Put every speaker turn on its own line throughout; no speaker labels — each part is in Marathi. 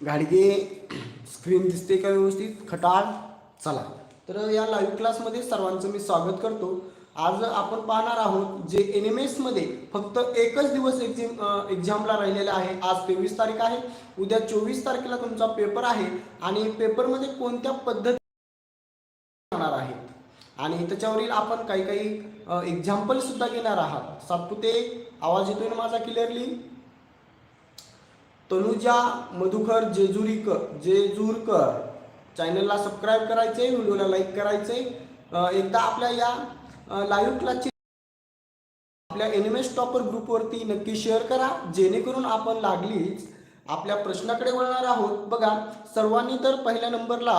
गाडगे स्क्रीन दिसते का व्यवस्थित? खटाळ चला. तर या लाईव्ह क्लासमध्ये सर्वांचं मी स्वागत करतो. आज आपण पाहणार आहोत जे एन एम एसमध्ये फक्त एकच दिवस एक्झाम एक्झामला राहिलेला आहे. आज तेवीस तारीख आहे. उद्या चोवीस तारखेला तुमचा पेपर आहे. आणि पेपरमध्ये कोणत्या पद्धती आणि त्याच्यावरील आपण काही काही एक्झाम्पल सुद्धा घेणार आहात. सातपुते आवाज येतोय ना माझा क्लिअरली तनुजा मधुकर जेजुरीकर जेजूरकर. चॅनलला सबस्क्राईब करायचे व्हिडिओला लाईक करायचे एकदा आपल्या या लाईव्ह क्लासची आपल्या एन टॉपर ग्रुपवरती नक्की शेअर करा. जेणेकरून आपण लागलीच आपल्या प्रश्नाकडे वळणार आहोत. बघा सर्वांनी तर पहिल्या नंबरला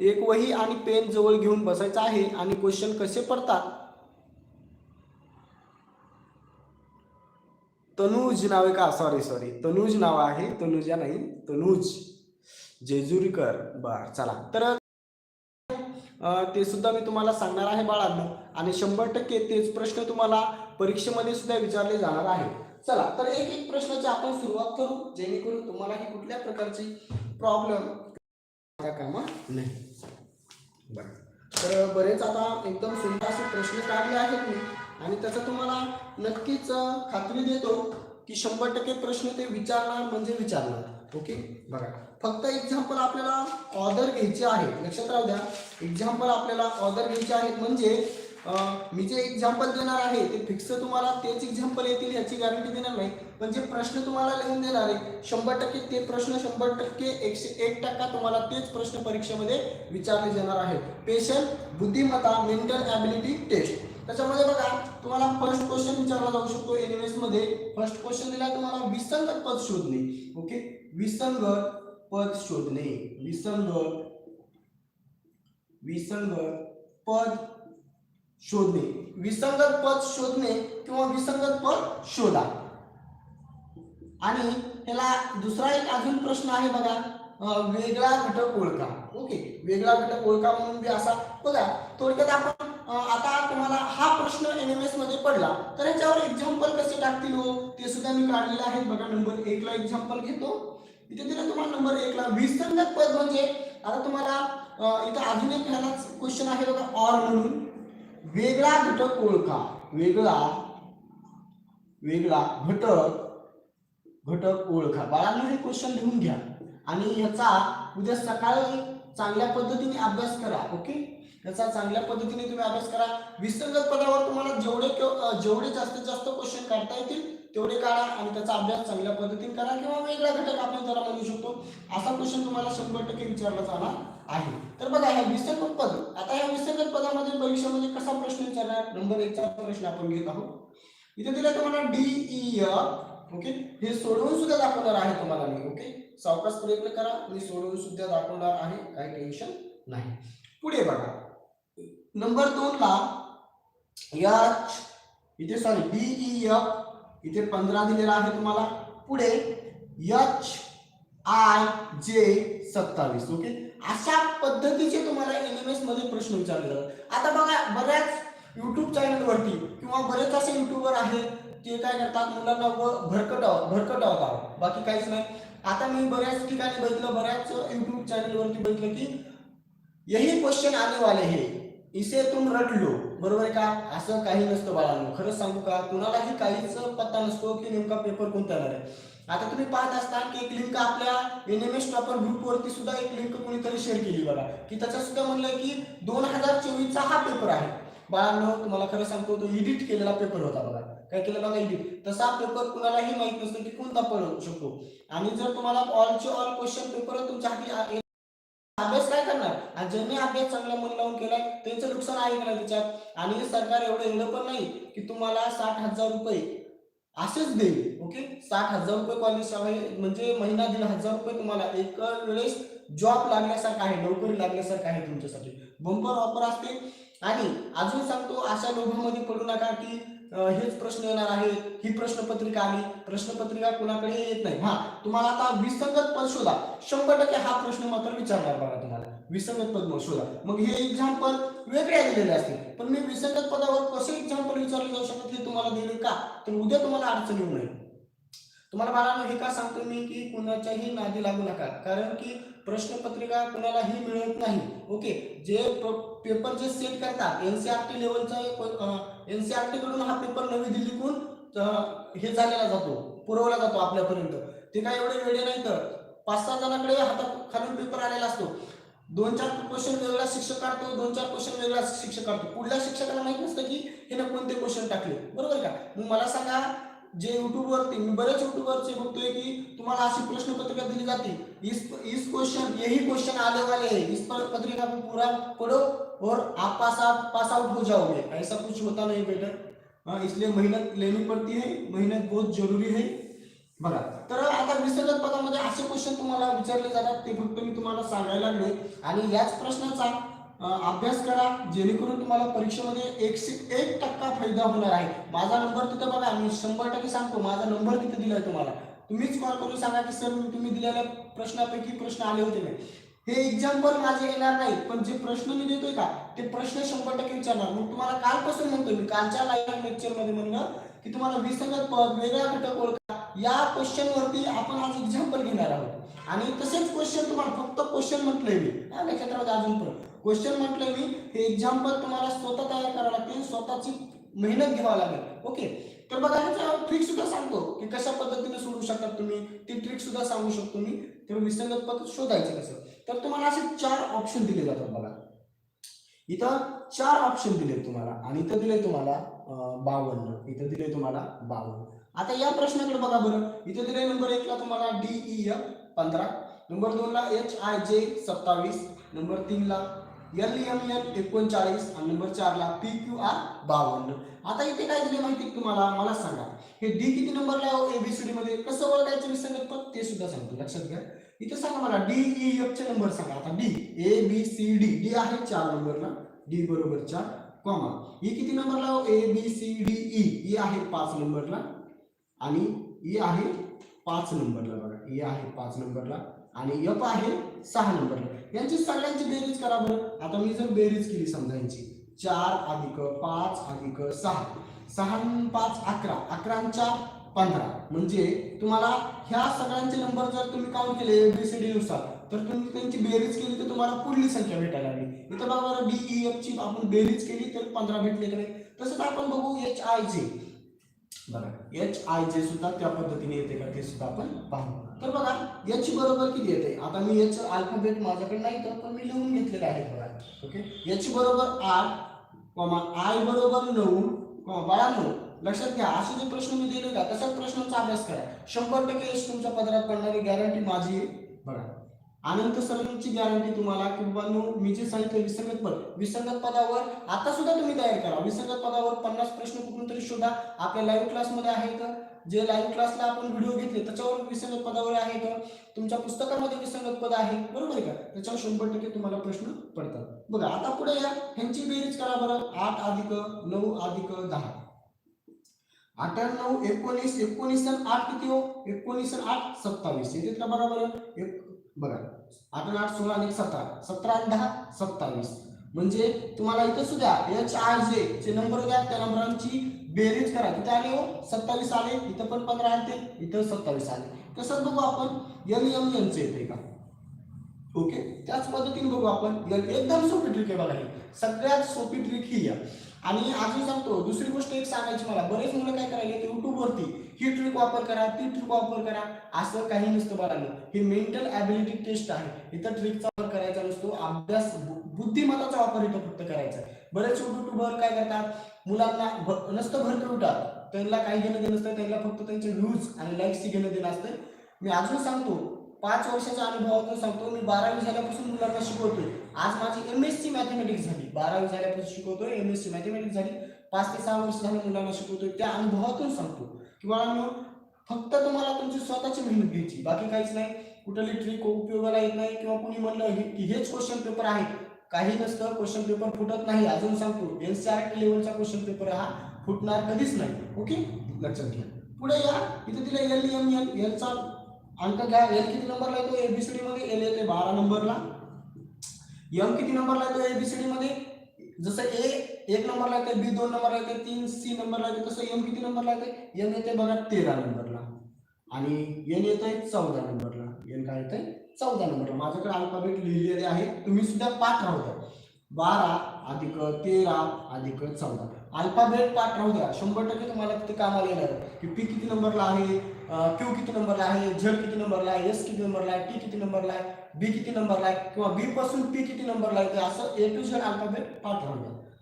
एक वही आणि पेन जवळ घेऊन बसायचं आहे आणि क्वेश्चन कसे पडतात? तनुज नाव आहे का? सॉरी सॉरी तनुज नाव आहे. तनुजा नाही तनुज. जेजुरीकर. बर चला. तर ते सुद्धा मी तुम्हाला सांगणार आहे बाळांनो. आणि शंभर टक्के तेच प्रश्न तुम्हाला परीक्षेमध्ये सुद्धा विचारले जाणार आहे. चला तर एक एक प्रश्नाची आपण सुरुवात करू जेणेकरून तुम्हालाही कुठल्या प्रकारची प्रॉब्लेम कामा नाही. बरं. तर बरेच आता एकदम सुंदर असे प्रश्न काढले आहेत मी. आणि त्याचा तुम्हाला नक्कीच खात्री देतो की शंभर टक्के प्रश्न ते विचारणार म्हणजे विचारणार. ओके? बघा. फक्त एक्झाम्पल आपल्याला ऑर्डर घ्यायची आहे लक्षात राहू द्या. एक्झाम्पल आपल्याला ऑर्डर घ्यायचे आहेत म्हणजे मी जे एक्झाम्पल देणार आहे ते फिक्स तुम्हाला तेच एक्झाम्पल येतील याची गॅरंटी देणार नाही. पण जे प्रश्न तुम्हाला लिहून देणार आहे शंभर टक्के ते प्रश्न शंभर टक्के एकशे एक टक्का तुम्हाला तेच प्रश्न परीक्षेमध्ये विचारले जाणार आहे. पेशंट बुद्धिमत्ता मेंटल ॲबिलिटी टेस्ट त्याच्यामध्ये बघा तुम्हाला फर्स्ट क्वेश्चन विचारला जाऊ शकतो एनएमएसमध्ये. फर्स्ट क्वेश्चन दिला तुम्हाला विसंगत पद शोधणे. ओके विसंगत पद शोधणे. विसंगत विसंगत पद शोधणे. विसंगत पद शोधणे किंवा विसंगत पद शोधा. आणि ह्याला दुसरा एक अजून प्रश्न आहे बघा. वेगळा घटक ओळखा. ओके? वेगळा घटक ओळखा म्हणून बी असा. बघा थोडक्यात आपण आता तुम्हाला हा प्रश्न एन एम एसमध्ये पडला. तर ह्याच्यावर एक्झाम्पल कसे टाकतील हो? ते सुद्धा मी काढलेलं आहे. बघा नंबर एक ला एक्झाम्पल घेतो. इथे दिलं तुम्हाला नंबर एक ला. विसंगत पद म्हणजे आता तुम्हाला इथं अजून एक क्वेश्चन आहे बघा. ऑर म्हणून. वेगळा घटक ओळखा. वेगळा वेगळा घटक घटक ओळखा. बाळांना हे क्वेश्चन लिहून घ्या. आणि ह्याचा उद्या सकाळी चांगल्या पद्धतीने अभ्यास करा ओके याचा चांगल्या पद्धतीने तुम्ही अभ्यास करा. विसंगत पदावर तुम्हाला जेवढे जेवढे जास्तीत जास्त क्वेश्चन काढता येतील तेवढे काढा आणि त्याचा अभ्यास चांगल्या पद्धतीने करा किंवा वेगळा घटक आपण त्याला म्हणू शकतो. असा क्वेश्चन तुम्हाला शंभर टक्के विचारला जाणार. आहे. तर बघा ह्या विसर्ग पद आता ह्या विसर्ग पदामध्ये परीक्षेमध्ये कसा प्रश्न विचारणार? नंबर एकचा प्रश्न आपण घेत आहोत. इथे दिला तुम्हाला डी ओके e, हे सोडवून सुद्धा दाखवणार आहे तुम्हाला मी ओके सावकाश प्रयत्न करा मी सोडवून सुद्धा दाखवणार आहे काही टेन्शन नाही. पुढे बघा. नंबर दोन ला एच इथे सॉरी डी एफ इथे पंधरा दिलेला आहे तुम्हाला. पुढे एच आय जे सत्तावीस ओके अशा पद्धतीचे तुम्हाला एनएमएसमध्ये प्रश्न विचारले. जातात आता बघा बऱ्याच युट्यूब चॅनलवरती किंवा बरेच असे युट्यूबर आहेत ते काय करतात मुलांना व भरकटाव भरकटावतात बाकी काहीच नाही. आता मी बऱ्याच ठिकाणी बघितलं बऱ्याच युट्यूब चॅनलवरती बघितलं की यही क्वेश्चन आने वाले हे. इसे तुम रट लो बरोबर आहे का? असं काही नसतं बाळांनो. खरंच सांगू का? कुणालाही काहीच पत्ता नसतो की नेमका पेपर कोणता येणार आहे. आता तुम्ही पाहत असता की एक लिंक आपल्या एन एम एस टॉपर ग्रुपवरती सुद्धा एक लिंक कोणीतरी शेअर केली बघा. की त्याच्यात सुद्धा म्हणलं की दोन हजार चोवीसचा हा पेपर आहे. बाळांनो तुम्हाला खरं सांगतो तो एडिट केलेला पेपर होता बघा. काय केलं बघा एडिट तसा पेपर कुणालाही माहीत नसतं की कोणता पडू शकतो. आणि जर तुम्हाला ऑलचे ऑल क्वेश्चन पेपर तुमच्या हाती अभ्यास काय करणार? आणि ज्यांनी अभ्यास चांगला मन लावून केलाय त्यांचं नुकसान आहे का त्याच्यात? आणि सरकार एवढं एवढं पण नाही की तुम्हाला साठ हजार रुपये असेच देईल ओके साठ हजार रुपये कॉलेज म्हणजे महिना दीड हजार रुपये तुम्हाला एक वेळेस जॉब लागण्यासारखा आहे नोकरी लागण्यासारखं आहे तुमच्यासाठी. बंपर ऑफर असते. आणि अजून सांगतो अशा लोभामध्ये पडू नका की हेच प्रश्न येणार आहे ही प्रश्नपत्रिका आली. प्रश्नपत्रिका कुणाकडे येत नाही. हा तुम्हाला आता विसंगत पद शोधा शंभर टक्के हा प्रश्न मात्र विचारणार बघा तुम्हाला. विसंगत पद मग शोधा. मग हे एक्झाम्पल वेगळे दिलेले असतील. पण मी विसंगत पदावर कसे एक्झाम्पल विचारले जाऊ शकत हे तुम्हाला दिले का? तर उद्या तुम्हाला अडचण येऊ नये. तुम्हाला बाळांनो हे का सांगतो मी की कुणाच्याही नादी लागू नका. कारण की प्रश्नपत्रिका कुणालाही मिळत नाही. ओके? जे पेपर जे सेट करतात एनसीआरटी लेवलचा एनसीआरटी कडून हा पेपर नवी दिल्लीकडून हे झालेला जातो पुरवला जातो आपल्यापर्यंत. ते काय एवढे वेळे नाही तर पाच सहा जणांकडे हातात खालून पेपर आलेला असतो. दोन चार क्वेश्चन वेगळा शिक्षक काढतो, दोन चार क्वेश्चन वेगळा शिक्षक काढतो. पुढल्या शिक्षकाला माहित नसतं की हे कोणते क्वेश्चन टाकले. बरोबर का? मग मला सांगा, जे युट्यूबवरती मी बरेच युट्यूबवरचे बघतोय की तुम्हाला अशी प्रश्नपत्रिका दिली जाते. इस इस क्वेश्चन यही क्वेश्चन आने वाले हैं इस पत्रिका को पूरा पढ़ो और आप पास आउट पास आउट हो जाओगे. ऐसा कुछ होता नहीं बेटा. हाँ इसलिए मेहनत लेनी पड़ती है. मेहनत बहुत ज़रूरी है. बघा तर आता विसर्जन पदामध्ये असे क्वेश्चन तुम्हाला विचारले जातात ते फक्त मी तुम्हाला सांगायला लागले. आणि याच प्रश्नाचा अभ्यास करा जेणेकरून तुम्हाला परीक्षेमध्ये एकशे एक टक्का फायदा होणार आहे. माझा नंबर तिथं बघा मी शंभर टक्के सांगतो माझा नंबर तिथे दिलाय तुम्हाला. तुम्हीच कॉल करून सांगा की सर तुम्ही दिलेल्या प्रश्नापैकी प्रश्न आले होते नाही हे एक्झाम्पल माझे येणार नाही पण जे प्रश्न मी देतोय का ते प्रश्न शंभर टक्के विचारणार. मग तुम्हाला कालपासून म्हणतोय मी कालच्या लाईव्ह लेक्चरमध्ये म्हणलं की तुम्हाला विसंगत पद वेगळा घटक ओळख या क्वेश्चन वरती आपण आज एक्झाम्पल घेणार आहोत. आणि तसेच क्वेश्चन तुम्हाला फक्त क्वेश्चन म्हटलंय मी. लक्षात राहू अजून पण. क्वेश्चन म्हटलंय मी हे एक्झाम्पल तुम्हाला स्वतः तयार करावं लागते स्वतःची मेहनत घ्यावी लागेल. ओके तर बघा ह्याचा ट्रिक सुद्धा सांगतो की कशा पद्धतीने सोडू शकतात तुम्ही. ती ट्रिक सुद्धा सांगू शकतो मी. तर विसंगत पद शोधायचं कसं? तर तुम्हाला असे चार ऑप्शन दिले जातात बघा. इथं चार ऑप्शन दिले तुम्हाला. आणि इथं दिले तुम्हाला बावन्न. इथं दिले तुम्हाला बावन्न. आता या प्रश्नाकडे बघा बरं. इथे दिले नंबर एकला तुम्हाला डीई एफ e, पंधरा. नंबर दोनला एच आय जे सत्तावीस. नंबर तीनला एल एम एन एकोणचाळीस. आणि नंबर चारला पी क्यू आर बावन्न. आता इथे काय दिले माहिती तुम्हाला? मला सांगा. हे डी किती नंबरला आहे? एबीसीडी मध्ये कसं ओळखायचं विसंगत पण ते सुद्धा सांगतो. लक्षात घ्या. इथे सांगा मला डी ई एफ चे नंबर सांगा. आता D A B C D D आहे चार नंबरला डी बरोबर चार कॉमा ई e किती नंबरला A B C D E आहे पाच नंबरला आणि ई आहे पाच नंबरला बघा. ई आहे पाच नंबरला आणि एफ आहे सहा नंबरला. यांची सगळ्यांची बेरीज करा बरं. आता मी जर बेरीज केली समजा यांची चार अधिक पाच अधिक सहा. सहा पाच अकरा. अकरांच्या पंधरा. म्हणजे तुम्हाला ह्या सगळ्यांचे नंबर जर तुम्ही काउंट केले एबीसीडी नुसार तर तुम्ही त्यांची बेरीज केली तर तुम्हाला पुढली संख्या भेटायला लागली. इथं बघा बरं डी एफ e, ची आपण बेरीज केली तर पंधरा भेटले की नाही? तसंच आपण बघू एच आय जे बघा एच आय जे सुद्धा त्या पद्धतीने येते का ते सुद्धा आपण पाहू. तर बघा याची बरोबर किती येते? आता मी याचं अल्फाबेट माझ्याकडे नाही तर पण मी लिहून घेतलेले आहे बघा. ओके याची बरोबर आठ कॉमा आय बरोबर नऊ कॉमा बाळा लक्षात घ्या असे जे प्रश्न मी दिले का तसाच प्रश्नांचा अभ्यास करा. शंभर टक्के यश तुमच्या पदरात पडणारी गॅरंटी माझी आहे. बघा. अनंत सरळची गॅरंटी तुम्हाला की बाबांनो मी जे सांगितलं विसंगत पद विसंगत पदावर आता सुद्धा तुम्ही तयार करा. विसंगत पदावर पन्नास प्रश्न कुठून तरी शोधा. आपल्या लाईव्ह क्लासमध्ये आहे का? जे लाईव्ह क्लासला आपण व्हिडिओ घेतले त्याच्यावर विसंगत पदावर आहे का? तुमच्या पुस्तकामध्ये विसंगत पद आहे. बरोबर आहे का? त्याच्यावर शंभर टक्के तुम्हाला प्रश्न पडतात. बघा आता पुढे या. ह्यांची बेरीज करा बरं. आठ अधिक नऊ अधिक दहा. अठ्ठ्याण्णव एकोणीस एकोणीस आठ किती हो? एकोणीस आठ सत्तावीस. येते का बरोबर एक बघा. आठ आठ सोळा आणि सतरा. सतरा आणि दहा सत्तावीस. म्हणजे तुम्हाला इथं सुद्धा एच आर जे चे नंबर द्या त्या नंबरांची बेरीज करा. किती आले हो सत्तावीस आले इथं पण पंधरा आले इथं सत्तावीस आले. तसंच बघू आपण? एल एम एन चे येते का? ओके? त्याच पद्धतीने बघू आपण. एल- एकदम सोपी ट्रिक आहे बघा सगळ्यात सोपी ट्रिक ही आहे आणि अजून सांगतो दुसरी गोष्ट एक सांगायची मला. बरेच मुलं काय करायला युट्यूब वरती ही ट्रिक वापर करा ती ट्रिक वापर करा असं काही नसतं बाळांनो ही मेंटल ॲबिलिटी टेस्ट आहे. इथं ट्रिकचा वापर करायचा नसतो अभ्यास बु- बुद्धिमत्ताचा वापर इथं फक्त करायचा. बरेच युट्यूबवर काय करतात मुलांना नसतं भरपूर उठा त्यांना काही घेणं देणं नसतं त्यांना फक्त त्यांचे व्ह्यूज आणि लाईक्सची घेणं देणं असतं. मी अजून सांगतो पाच वर्षाच्या अनुभवातून सांगतो मी बारावी झाल्यापासून मुलांना शिकवतोय. आज माझी एम एस सी मॅथमॅटिक्स झाली. बारावी झाल्यापासून शिकवतोय एम एस सी मॅथमॅटिक्स झाली. पाच ते सहा वर्ष झाले मुलांना शिकवतोय त्या अनुभवातून सांगतो. किंवा फक्त तुम्हाला तुमची स्वतःची मेहनत घ्यायची. बाकी काहीच नाही. कुठली ट्रिक उपयोगाला येत नाही किंवा कुणी म्हणलं हे- की हेच क्वेश्चन पेपर आहे. काही नसतं क्वेश्चन पेपर फुटत नाही. अजून सांगतो एनसीआरटी लेवलचा क्वेश्चन पेपर हा फुटणार कधीच नाही. ओके लक्षात घ्या. पुढे या. इथे तिला एल एम एल एलचा अंक घ्या. एल किती नंबरला येतो? एबीसीडी मध्ये? एल येते बारा नंबरला एम किती नंबरला येतो एबीसीडी मध्ये? जसं ए एक नंबरला येते बी दोन नंबरला येते तीन सी नंबरला येते तसं एम किती नंबरला येते एम येते बघा तेरा नंबरला आणि एन येतोय चौदा नंबरला एन काय येतोय? चौदा नंबरला माझ्याकडे अल्फाबेट लिहिलेले आहे. तुम्ही सुद्धा पाठ राहू द्या. बारा अधिक तेरा अधिक चौदा. अल्फाबेट पाठ राहू द्या. शंभर टक्के तुम्हाला तिथे कामाला येणार आहे. की पी किती नंबरला आहे? क्यू किती नंबरला आहे झेड किती नंबरला आहे एस किती नंबरला आहे टी किती नंबरला आहे बी किती नंबरला आहे किंवा बी पासून पी किती नंबरला आहे ते असं ए टू झेड अल्फाबेट पाठ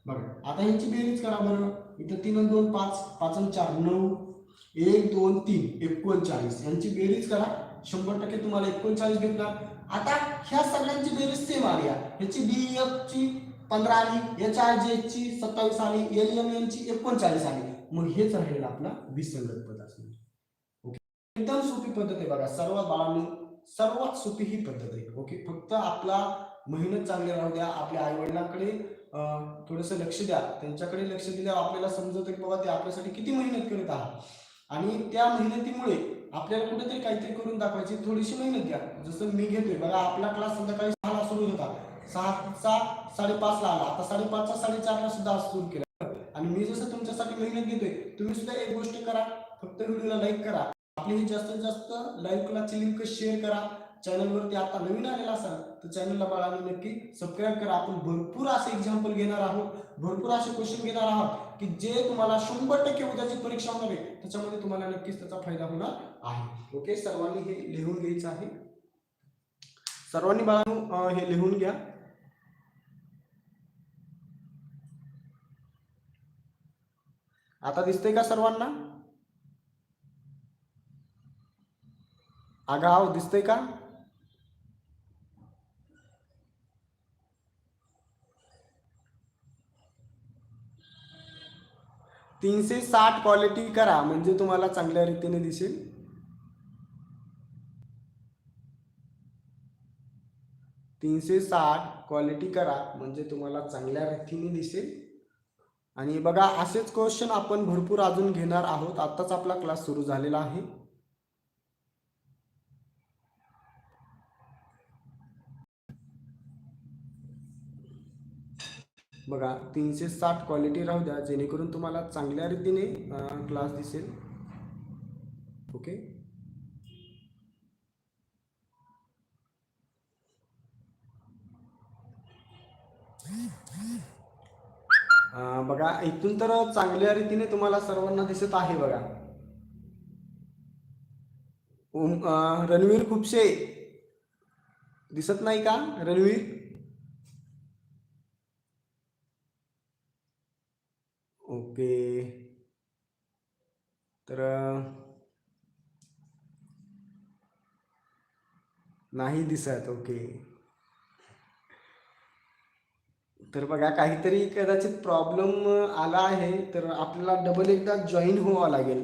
बघा आता ह्यांची बेरीज करा बरं. इथं तीन आणि दोन पाच पाच आणि चार नऊ एक दोन तीन एकोणचाळीस. यांची बेरीज करा. शंभर टक्के तुम्हाला एकोणचाळीस भेटणार. आता ह्या सगळ्यांची बेरीज सेम आली आहे. ह्याची डी एफ ची पंधरा आली एच आर जे ची सत्तावीस आली एल एम एन ची एकोणचाळीस आली. मग हेच राहील आपला विसंगत पद असणार एकदम सोपी पद्धत आहे बघा. सर्वात बाळांनी सर्वात सोपी ही पद्धत आहे. ओके? फक्त आपला मेहनत चांगली राहू द्या. आपल्या आई वडिलांकडे थोडस लक्ष द्या. त्यांच्याकडे लक्ष दिल्यावर आपल्याला समजतं की बाबा ते आपल्यासाठी किती मेहनत करत आहात. आणि त्या मेहनतीमुळे आपल्याला कुठेतरी काहीतरी करून दाखवायची थोडीशी मेहनत द्या. जसं मी घेतोय बघा आपला क्लास संध्याकाळी सहाला सुरू होता. सहाचा साडेपाचला आला. आता साडेपाचचा साडेचारला सुद्धा सुरू केला. आणि मी जसं तुमच्यासाठी मेहनत घेतोय तुम्ही सुद्धा एक गोष्ट करा. फक्त व्हिडिओला लाईक करा. आपली जास्तीत जास्त लाईव्ह क्लासची लिंक शेअर करा. चॅनलवरती आता नवीन आलेला असाल तर चॅनलला बाळाने नक्की सबस्क्राईब करा. आपण भरपूर असे एक्झाम्पल घेणार आहोत भरपूर असे क्वेश्चन घेणार आहोत की जे तुम्हाला शंभर टक्के उद्याची परीक्षा होणार आहे त्याच्यामध्ये तुम्हाला नक्कीच त्याचा फायदा होणार आहे. ओके सर्वांनी हे लिहून घ्यायचं आहे. सर्वांनी बाळांनो हे लिहून घ्या. आता दिसतंय का सर्वांना? आगाव दिसतंय का? तीनशे साठ क्वालिटी करा म्हणजे तुम्हाला चांगल्या रीतीने दिसेल. तीनशे साठ क्वालिटी करा म्हणजे तुम्हाला चांगल्या रीतीने दिसेल. आणि बघा असेच क्वेश्चन आपण भरपूर अजून घेणार आहोत. आत्ताच आपला क्लास सुरू झालेला आहे. बघा तीनशे साठ क्वालिटी राहू द्या जेणेकरून तुम्हाला चांगल्या रीतीने क्लास दिसेल. ओके बघा इथून तर चांगल्या रीतीने तुम्हाला सर्वांना दिसत आहे बघा. रणवीर खुपशे. दिसत नाही का रणवीर ओके तर नाही दिसत ओके. तर बघा काहीतरी कदाचित प्रॉब्लेम आला आहे तर आपल्याला डबल एकदा जॉईन व्हावं लागेल.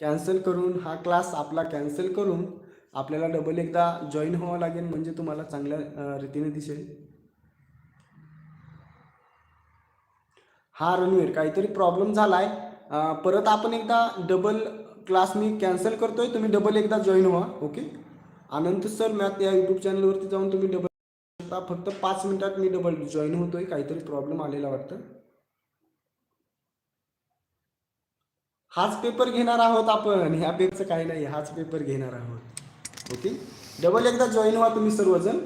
कॅन्सल करून हा क्लास आपला कॅन्सल करून आपल्याला डबल एकदा जॉईन व्हावं लागेल म्हणजे तुम्हाला चांगल्या रीतीने दिसेल. हा रणवीर काहीतरी प्रॉब्लेम झाला आहे परत आपण एकदा डबल क्लास मी कॅन्सल करतोय. तुम्ही डबल एकदा जॉईन व्हा ओके अनंत सर मॅथ या यूट्यूब चॅनलवरती जाऊन तुम्ही डबल शकता फक्त पाच मिनिटात मी डबल जॉईन होतोय. काहीतरी प्रॉब्लेम आलेला वाटतं. हाच पेपर घेणार आहोत आपण. ह्या पेपरचं काही नाही हाच पेपर घेणार आहोत. ओके डबल एकदा जॉईन व्हा तुम्ही सर्वजण.